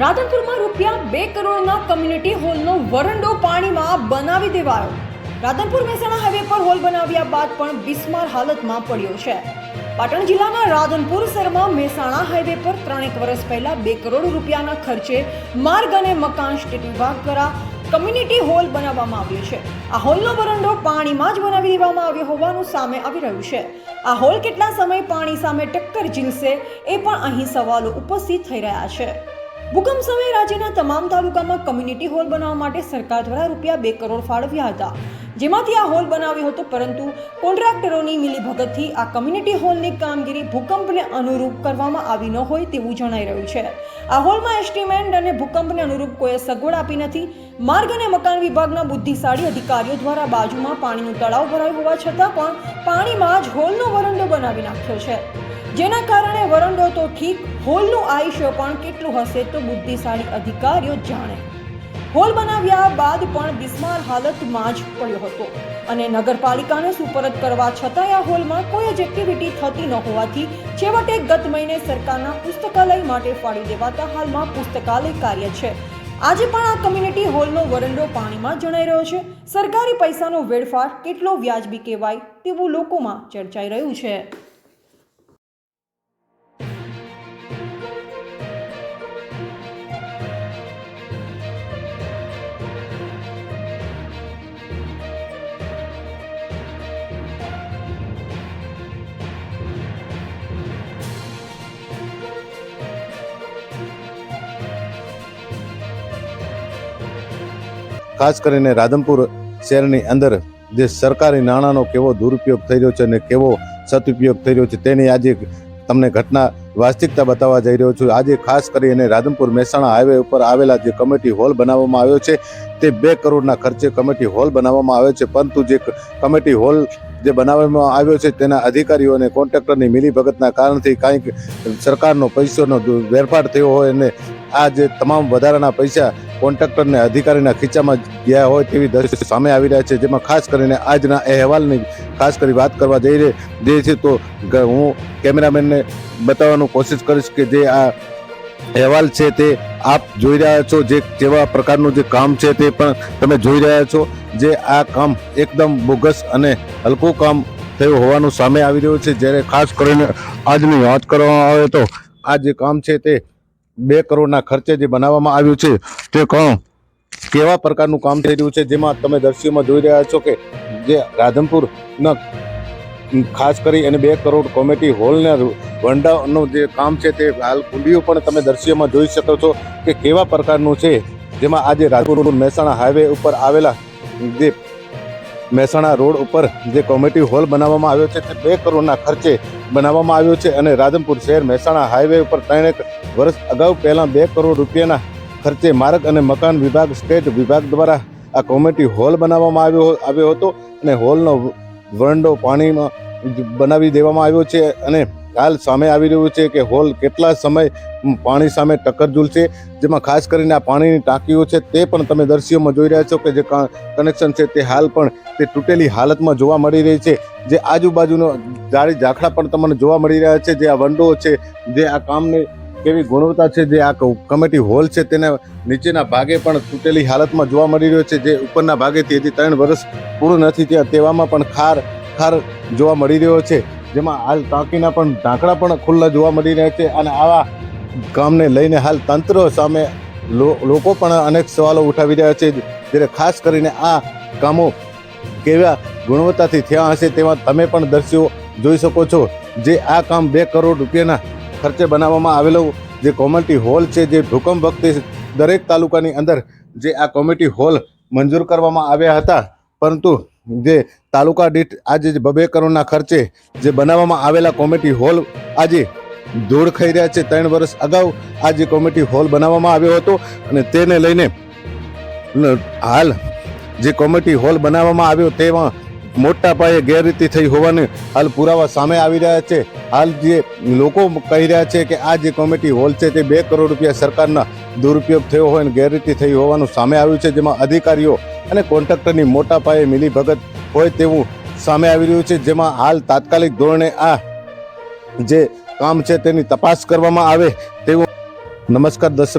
રાધનપુરમાં રૂપિયા બે કરોડના કમ્યુનિટી હોલનો વરંડો પાણીમાં બનાવી દેવાયો. રાધનપુર મહેસાણા હાઈવે પર હોલ બનાવ્યા બાદ પણ બિસ્માર હાલતમાં પડ્યો છે. પાટણ જિલ્લાના રાધનપુર શહેરમાં મહેસાણા હાઈવે પર ત્રણેક વર્ષ પહેલા બે કરોડ રૂપિયાના ખર્ચે માર્ગ અને મકાન સ્ટેટ વિભાગ દ્વારા કમ્યુનિટી હોલ બનાવવામાં આવ્યો છે. આ હોલનો વરંડો પાણીમાં જ બનાવી દેવામાં આવ્યો હોવાનું સામે આવી રહ્યું છે. આ હોલ કેટલા સમય પાણી સામે ટક્કર ઝીલશે એ પણ અહીં સવાલો ઉપસ્થિત થઈ રહ્યા છે. ભૂકંપ સમયે રાજ્યના તમામ તાલુકામાં કમ્યુનિટી હોલ બનાવવા માટે સરકાર દ્વારા રૂપિયા બે કરોડ ફાળવ્યા હતા. જેમાંથી આ હોલ બનાવ્યો હતો, પરંતુ કોન્ટ્રાક્ટરોની મિલીભગતથી આ કમ્યુનિટી હોલની કામગીરી ભૂકંપને અનુરૂપ કરવામાં આવી ન હોય તેવું જણાઈ રહ્યું છે. આ હોલમાં એસ્ટિમેન્ટ અને ભૂકંપને અનુરૂપ કોઈએ સગવડ આપી નથી. માર્ગ અને મકાન વિભાગના બુદ્ધિશાળી અધિકારીઓ દ્વારા બાજુમાં પાણીનું તળાવ ભરાયું હોવા છતાં પણ પાણીમાં જ હોલનો વરંડો બનાવી નાખ્યો છે. જેના કારણે વરંડો તો ઠીક, હોલનું આયુષ્ય પણ કેટલું હશે તો બુદ્ધિશાળી અધિકારીઓ જાણે. હોલ બનાવ્યા બાદ પણ બિસ્માર હાલતમાં જ પડ્યો હતો. અને નગરપાલિકાને સુપરત કરવા છતાંય આ હોલમાં કોઈ જ એક્ટિવિટી થતી ન હોવાથી છેવટે ગત મહિને સરકારના પુસ્તકાલય માટે ફાળી દેવાતા હાલમાં પુસ્તકાલય કાર્ય છે. આજે પણ આ કમ્યુનિટી હોલનો વરંડો પાણીમાં જણાઈ રહ્યો છે. સરકારી પૈસાનો વેડફાટ કેટલો વ્યાજબી કહેવાય તેવું લોકોમાં ચર્ચાઈ રહ્યું છે. ખાસ કરીને રાધનપુર શહેરની અંદર જે સરકારી નાણાંનો કેવો દુરુપયોગ થઈ રહ્યો છે અને કેવો સદુપયોગ થઈ રહ્યો છે તેની આજે તમને ઘટના વાસ્તવિકતા બતાવવા જઈ રહ્યો છું. આજે ખાસ કરીને રાધનપુર મહેસાણા હાઈવે ઉપર આવેલા જે કમિટી હોલ બનાવવામાં આવ્યો છે, તે બે કરોડના ખર્ચે કમિટી હોલ બનાવવામાં આવ્યો છે. પરંતુ જે કમિટી હોલ જે બનાવવામાં આવ્યો છે, તેના અધિકારીઓ અને કોન્ટ્રાક્ટરની મિલીભગતના કારણથી કાંઈક સરકારનો પૈસાનો વેરફાર થયો હોય અને આ જે તમામ વધારાના પૈસા કોન્ટ્રાક્ટરને અધિકારીના ખીચામાં ગયા હોય તેવી દ્રશ્યો સામે આવી રહ્યા છે, જેમાં ખાસ કરીને આજના અહેવાલની ખાસ કરી વાત કરવા જઈ રહી છે, તો હું કેમેરામેનને બતાવવાનું કોશિશ કરીશ કે જે આ અહેવાલ છે તે આપ જોઈ રહ્યા છો, જે કેવા પ્રકારનું જે કામ છે તે પણ તમે જોઈ રહ્યા છો, જે આ કામ એકદમ બોગસ અને હલકું કામ થયું હોવાનું સામે આવી રહ્યું છે. જ્યારે ખાસ કરીને આજની વાત કરવામાં આવે તો આ જે કામ છે તે બે કરોડના ખર્ચે જે બનાવવામાં આવ્યું છે, તે કામ કેવા પ્રકારનું કામ થઈ રહ્યું છે, જેમાં તમે દ્રશ્યોમાં જોઈ રહ્યા છો કે જે રાધનપુરના ખાસ કરી અને બે કરોડ કોમેટી હોલના વંડાનું જે કામ છે, તે હાલ કુંડીઓ પણ તમે દ્રશ્યમાં જોઈ શકો છો કે કેવા પ્રકારનું છે, જેમાં આજે રાધનપુર મહેસાણા હાઈવે ઉપર આવેલા જે મહેસાણા રોડ ઉપર જે કોમેટી હોલ બનાવવામાં આવ્યો છે, તે બે કરોડના ખર્ચે બનાવવામાં આવ્યો છે અને રાધનપુર શહેર મહેસાણા હાઈવે ઉપર ત્રણેક વર્ષ અગાઉ પહેલાં બે કરોડ રૂપિયાના ખર્ચે માર્ગ અને મકાન વિભાગ સ્ટેટ વિભાગ દ્વારા આ કોમેટી હોલ બનાવવામાં આવ્યો આવ્યો હતો અને હોલનો વરંડો પાણીમાં બનાવી દેવામાં આવ્યો છે અને હાલ સામે આવી રહ્યું છે કે હોલ કેટલા સમય પાણી સામે ટક્કર ઝૂલશે જેમાં ખાસ કરીને આ પાણીની ટાંકીઓ છે, તે પણ તમે દ્રશ્યોમાં જોઈ રહ્યા છો કે જે કનેક્શન છે તે હાલ પણ તે તૂટેલી હાલતમાં જોવા મળી રહી છે. જે આજુબાજુનો જાળી ઝાખડા પણ તમને જોવા મળી રહ્યા છે, જે આ વંડો છે, જે આ કામની કેવી ગુણવત્તા છે, જે આ કમિટી હોલ છે તેના નીચેના ભાગે પણ તૂટેલી હાલતમાં જોવા મળી રહ્યો છે, જે ઉપરના ભાગેથી હજી ત્રણ વર્ષ પૂરું નથી ત્યાં તેવામાં પણ ખાર ખાર જોવા મળી રહ્યો છે. જેમાં હાલ ટાંકીના પણ ઢાંકણા પણ ખુલ્લા જોવા મળી રહ્યા છે અને આવા કામને લઈને હાલ તંત્ર સામે લોકો પણ અનેક સવાલો ઉઠાવી રહ્યા છે જ્યારે ખાસ કરીને આ કામો કેવા ગુણવત્તાથી થયા હશે તેમાં તમે પણ દર્શ્યો જોઈ શકો છો, જે આ કામ બે કરોડ રૂપિયાના ખર્ચે બનાવવામાં આવેલો જે કોમ્યુનિટી હોલ છે, જે ભૂકંપ વખતે દરેક તાલુકાની અંદર જે આ કોમ્યુનિટી હોલ મંજૂર કરવામાં આવ્યા હતા, પરંતુ જે તાલુકા દીઠ આજે જે બબે કરોડના ખર્ચે જે બનાવવામાં આવેલા કોમેટી હોલ આજે ધૂળ ખાઈ રહ્યા છે. ત્રણ વર્ષ અગાઉ આ જે કોમ્યુનિટી હોલ બનાવવામાં આવ્યો હતો અને તેને લઈને હાલ જે કોમેટી હોલ બનાવવામાં આવ્યો તેમાં મોટા પાયે ગેરરીતિ થઈ હોવાને હાલ પુરાવા સામે આવી રહ્યા છે. હાલ જે લોકો કહી રહ્યા છે કે આ જે કોમિટી હોલ છે તે બે કરોડ રૂપિયા સરકારના દુરુપયોગ થયો હોય અને ગેરરીતિ થઈ હોવાનું સામે આવ્યું છે, જેમાં અધિકારીઓ અને કોન્ટ્રાક્ટરની મોટા પાયે મિલીભગત હોય તેવું સામે આવી રહ્યું છે, જેમાં હાલ તાત્કાલિક ધોરણે આ જે કામ છે તેની તપાસ કરવામાં આવે તેવું નમસ્કાર દર્શક